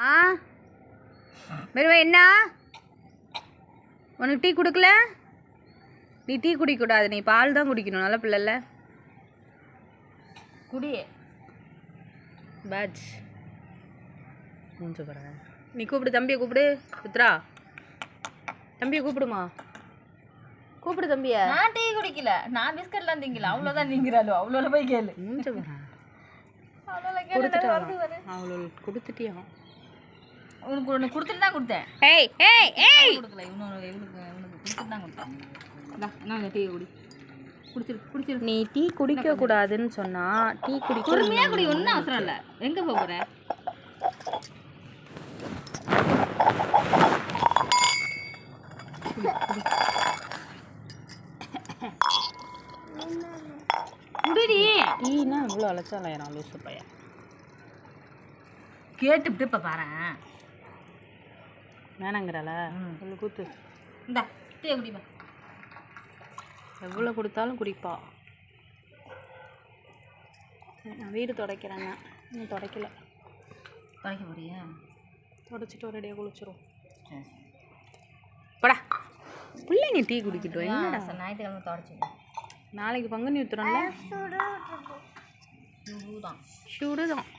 ஆ? மெருவா என்ன? உனக்கு டீ கொடுக்கல? நீ டீ குடிக்கக்கூடாது நீ பால் தான் குடிக்கணும் நல்ல பிள்ளைல குடி. பேட்ச் மூஞ்ச நீ கூப்பிடு தம்பியை கூப்பிடு. சித்ரா தம்பியை கூப்பிடுமா? கூப்பிடு தம்பியை. நான் டீ குடிக்கல. நான் பிஸ்கட்லாம் திங்கல. அவ்வளோதான் திங்கிறாளோ? அவ்வளோ போய் கேளு. மூஞ்ச அவ்வளோ கொடுத்துட்டான் அவ்வளோ கொடுத்துட்டியா? உனக்கு ஒன்று கொடுத்துட்டு தான் கொடுத்தேன். ஏய் ஏய் ஏய் கொடுக்கல இன்னொரு இவனுக்கு இவனுக்கு கொடுத்துட்டு தான் கொடுத்தேன். நான் டீ குடி. குடிச்சிரு குடிச்சிரு. நீ டீ குடிக்க கூடாதுன்னு சொன்னா டீ குடிக்க பொறுமையா குடி ஒன்றும் அவசரம் இல்லை. எங்கே குடிடி. டீனா இவ்வளோ நான் லூசு பையன். கேட்டுவிட்டு இப்போ பாரு வேணாங்கிறாள? சொல்லு கூத்து. இந்தா டீ குடிப்பா எவ்வளோ கொடுத்தாலும் குடிப்பா. நான் வீடு துடைக்கிறேன் நான். இன்னும் துடைக்கல. துவைக்க போறியா? துடைச்சிட்டு ஒரேடியாக குளிச்சிரும் சரி படா. பிள்ளைங்க டீ குடிக்கட்டும் என்னடா? சரி ஞாயிற்றுக்கிழமை துடைச்சி நாளைக்கு பங்குனி ஊத்துறோம்ல? தான் சூடு தான்